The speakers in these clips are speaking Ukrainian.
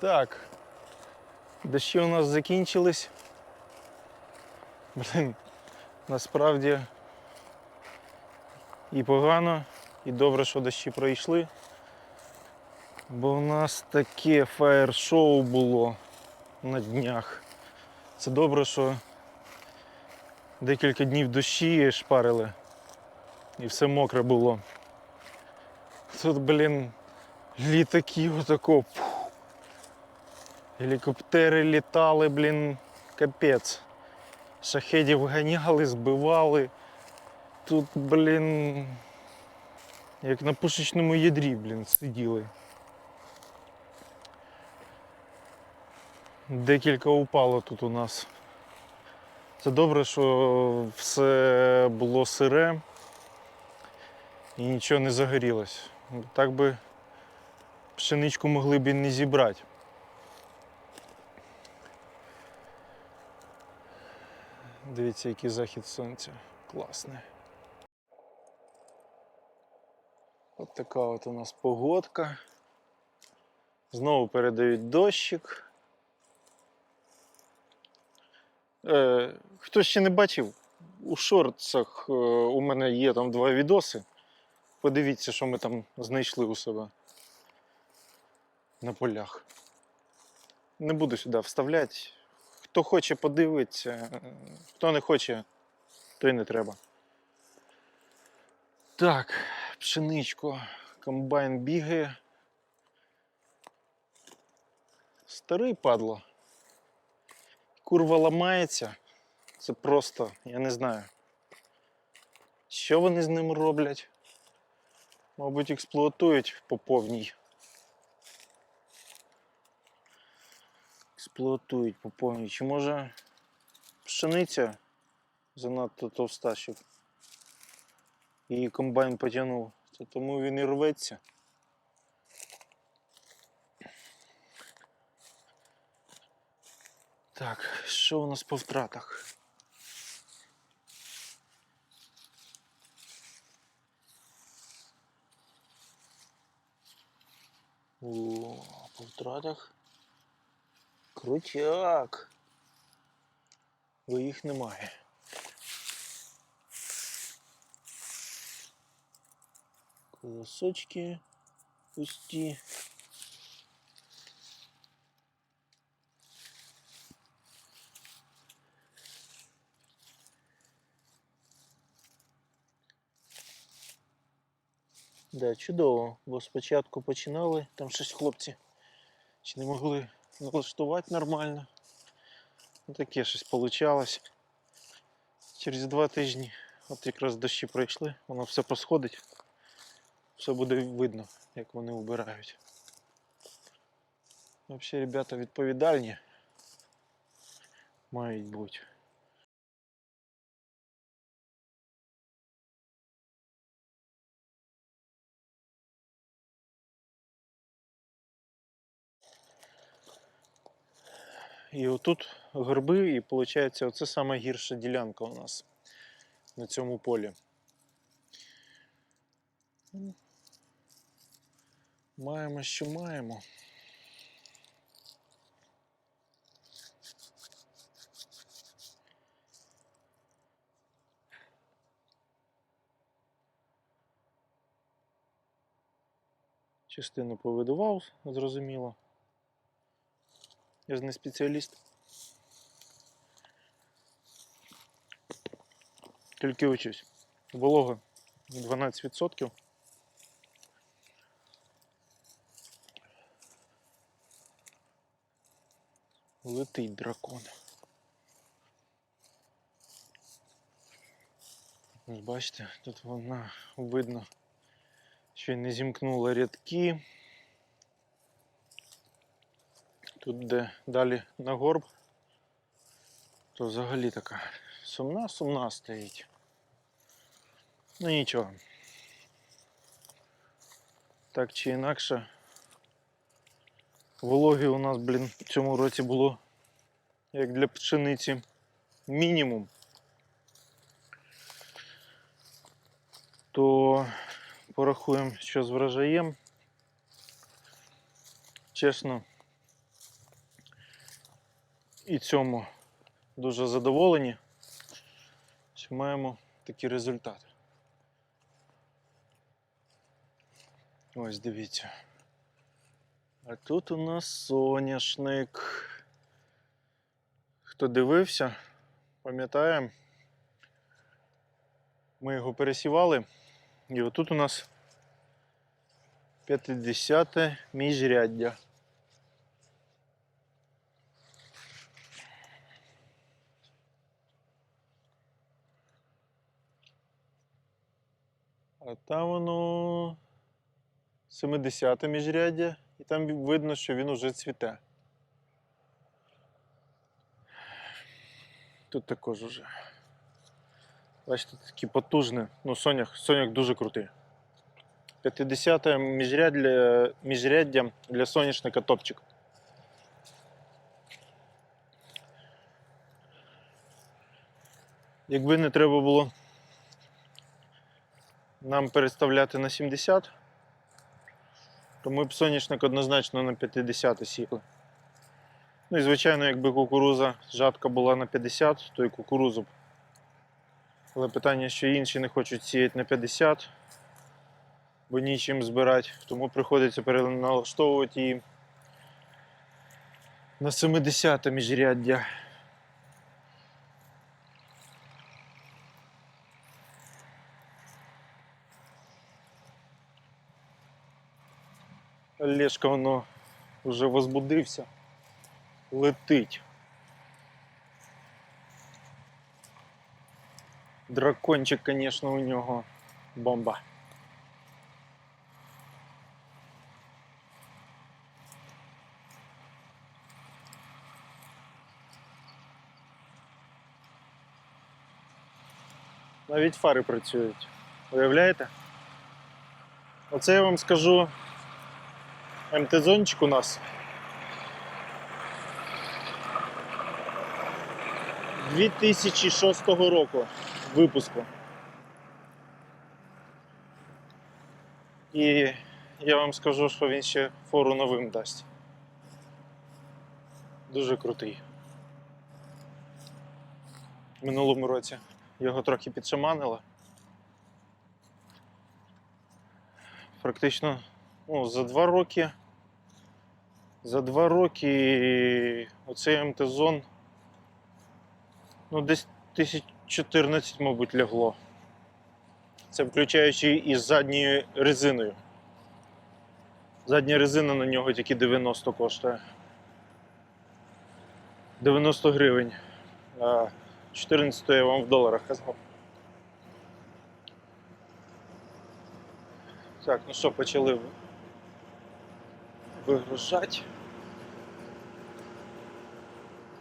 Так. Дощі у нас закінчились. Блин, насправді і погано, і добре, що дощі пройшли. Бо у нас таке фаєр-шоу було на днях. Це добре, що декілька днів дощі шпарили. І все мокре було. Тут, блін, літаки отако. Гелікоптери літали, блін, капець. Шахедів ганяли, збивали. Тут, блін, як на пушечному ядрі, блін, сиділи. Декілька упало тут у нас. Це добре, що все було сире і нічого не загорілось. Так би пшеничку могли б і не зібрати. Дивіться, який захід сонця. Класний. От така от у нас погодка. Знову передають дощик. Е, хто ще не бачив, у шортсах е, у мене є там два відоси. Подивіться, що ми там знайшли у себе на полях. Не буду сюди вставляти. Хто хоче, подивиться, е, хто не хоче, то й не треба. Так, пшеничко, комбайн бігає. Старий падло. Курва ламається. Це просто, я не знаю. Що вони з ним роблять? Мабуть, експлуатують по повній. Експлуатують по повній. Чи може пшениця занадто товста, щоб її комбайн потягнув. Це тому він і рветься. Так, що у нас по втратах? О, по втратах. Крутяк. Бо їх немає. Колосочки пусті. Да, чудово, бо спочатку починали, там щось хлопці чи не могли налаштувати нормально. Ну, таке щось получалось. Через два тижні, от якраз дощі пройшли, воно все посходить, все буде видно, як вони вбирають. Взагалі, ребята відповідальні мають бути. І отут горби, і виходить, оце саме гірша ділянка у нас на цьому полі. Маємо, що маємо. Частину повидував, зрозуміло. Я ж не спеціаліст. Тільки учусь. Волога 12%. Летить дракон. Бачите, тут вона видно, що не зімкнула рядки. Тут, де далі на горб, то взагалі така сумна, сумна стоїть. Ну нічого. Так чи інакше, вологи у нас, блін, в цьому році було, як для пшениці, мінімум. То порахуємо, що з врожаєм. Чесно, і цьому дуже задоволені, що маємо такі результати. Ось дивіться. А тут у нас соняшник. Хто дивився, пам'ятає, ми його пересівали, і отут у нас 50 те міжряддя. А там воно 70 міжряддя, і там видно, що він уже цвіте. Тут також уже. Бачите, такі потужні. Ну, соняк, соняк дуже крутий. 50 міжряддя, міжряддя для соняшника топчик. Якби не треба було нам переставляти на 70, то ми б соняшник однозначно на 50 сіли. Ну і звичайно, якби кукуруза жатка була на 50, то і кукурузу б. Але питання, що інші не хочуть сіяти на 50, бо нічим збирати, тому приходиться переналаштовувати її на 70 міжряддя. Олешка воно вже возбудився, летить. Дракончик, конечно, у нього бомба. Навіть фари працюють. Уявляєте? Оце я вам скажу МТ-зончик у нас. 2006 року випуску. І я вам скажу, що він ще фору новим дасть. Дуже крутий. В минулому році його трохи підшаманило. Практично ну, за два роки. За два роки оцей МТ-зон ну, десь 1014, мабуть, лягло. Це включаючи із задньою резиною. Задня резина на нього тільки 90 коштує. 90 гривень. А 14 я вам в доларах казав. Так, ну що, почали вигружати.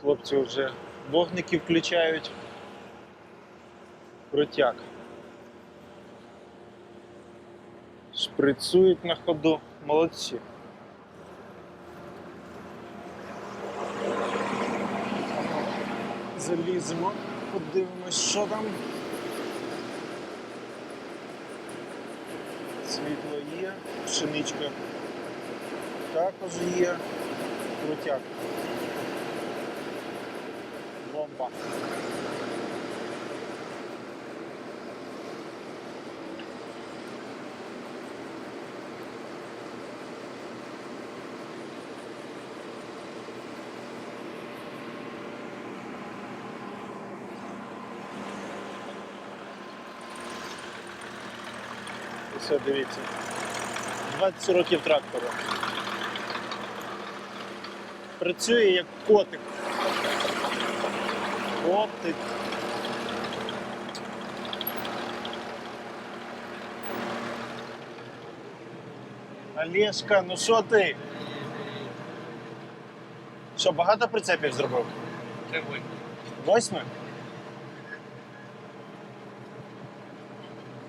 Хлопці вже вогники включають. Крутяк. Шприцують на ходу. Молодці. Заліземо, подивимось, що там. Світло є, пшеничка також є. Крутяк. Бомба. Все, дивіться. 20 років трактору. Працює як котик. Котик. Олешка, ну що ти? Що, багато прицепів зробив? Це ви. Восьми?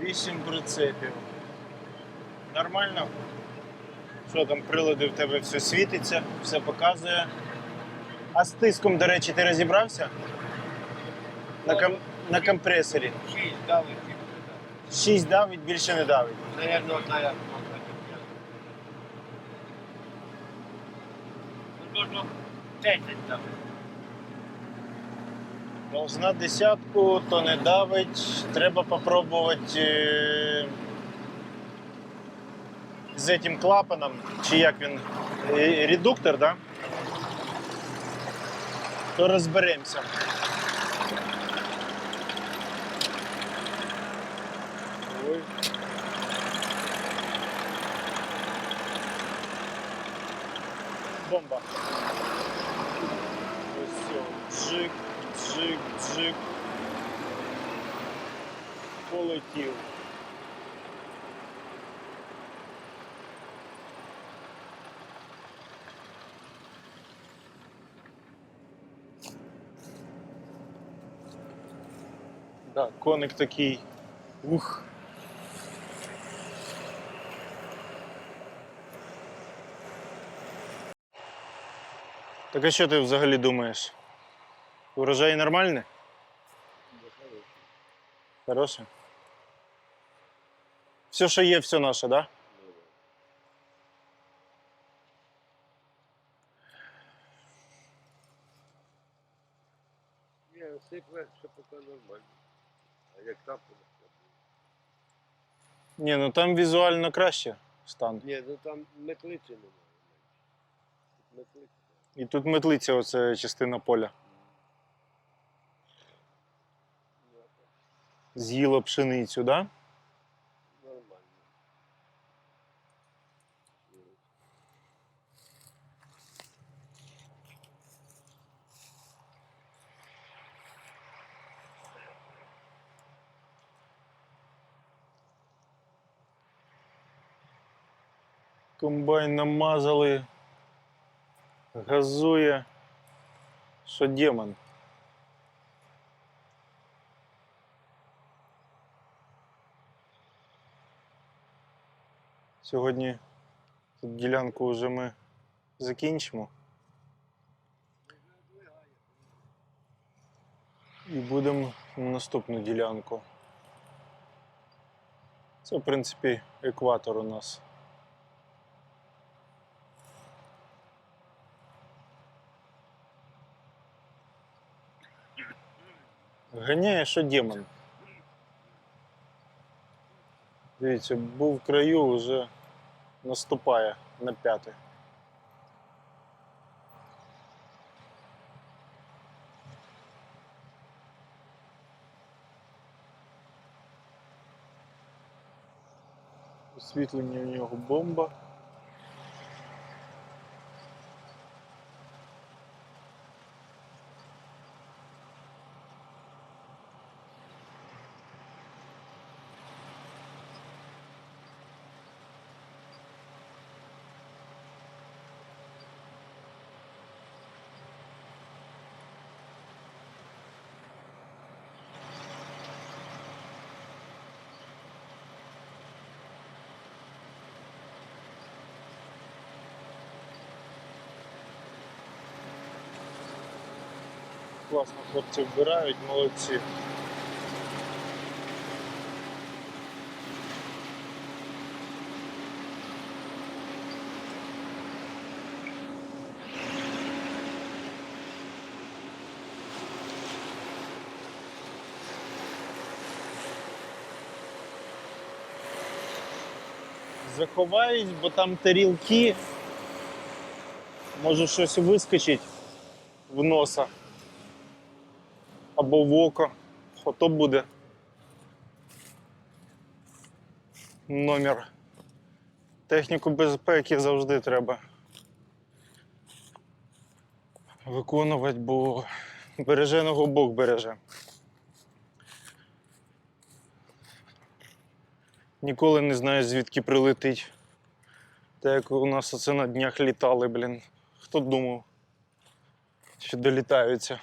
Вісім прицепів. Нормально? Що там, прилади в тебе все світиться, все показує. А з тиском, до речі, ти розібрався? На, ком... на компресорі. Шість давить. 6 давить, більше не давить. Наверно, одна Можливо, 10 давить. Должна десятку, то не давить. Треба попробувати е, з цим клапаном, чи як він, е, редуктор, да? То розберемося. Ой. Бомба. Все. Джик, джик, джик. Полетів. Да, коник такий. Ух. Так а що ти взагалі думаєш? Урожай нормальний? Хороше? Все, що є, все наше, да? Ні, сипле, що поки нормально. А як там, то Ні, ну там візуально краще стан. Ні, ну там метлиці немає. Тут метлиці. І тут метлиця, оце частина поля. З'їла пшеницю, так да? Комбайн намазали. Газує. Що демон. Сьогодні тут ділянку вже ми закінчимо. І будемо на наступну ділянку. Це, в принципі, екватор у нас. Ганяє, що демон. Дивіться, був в краю, вже наступає на п'ятий. Освітлення у нього бомба. Класно хлопці вбирають, молодці. Заховаюсь, бо там тарілки. Може щось вискочить в носа або в око. Ото буде номер. Техніку безпеки завжди треба виконувати, бо береженого Бог береже. Ніколи не знаю, звідки прилетить. Так як у нас оце на днях літали, блін. Хто думав, що долітаються.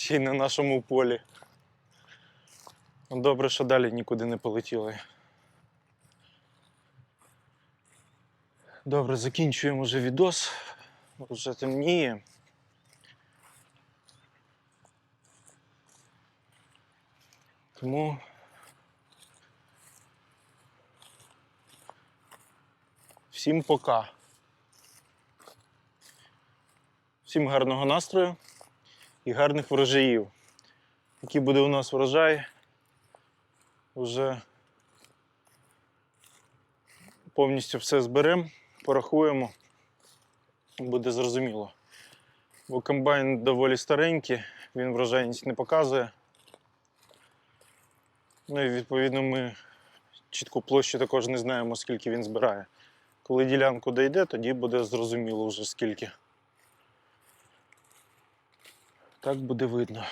Ще й на нашому полі. Ну, Добре, що далі нікуди не полетіли. Добре, закінчуємо вже відос. Вже темніє. Тому. Всім пока. Всім гарного настрою і гарних врожаїв. який буде у нас врожай, вже повністю все зберемо, порахуємо, буде зрозуміло. Бо комбайн доволі старенький, він врожайність не показує. Ну і відповідно ми чітку площу також не знаємо, скільки він збирає. Коли ділянку дійде, тоді буде зрозуміло вже скільки. Так буде видно.